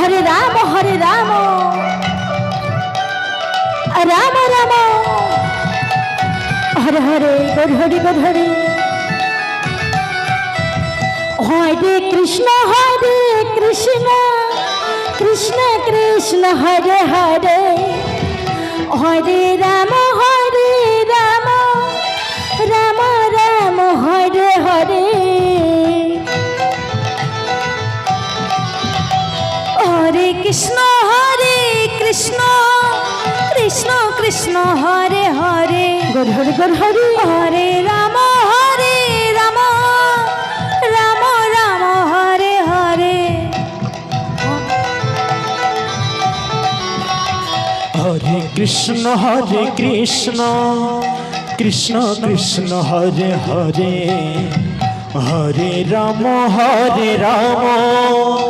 হরে রাম হরে রাম। রাম রাম। হরে হরে গর হরি গর হরি। হরে কৃষ্ণ হরে কৃষ্ণ। কৃষ্ণ কৃষ্ণ, হরে হরে। হরে রাম হরে রাম। রাম রাম হরে হরে। কৃষ্ণ হরে কৃষ্ণ কৃষ্ণ কৃষ্ণ হরে হরে। গর হরি গর হরি। হরে রাম হরে রাম রাম রাম হরে হরে। হরে কৃষ্ণ হরে কৃষ্ণ কৃষ্ণ কৃষ্ণ হরে হরে। হরে রাম হরে রাম।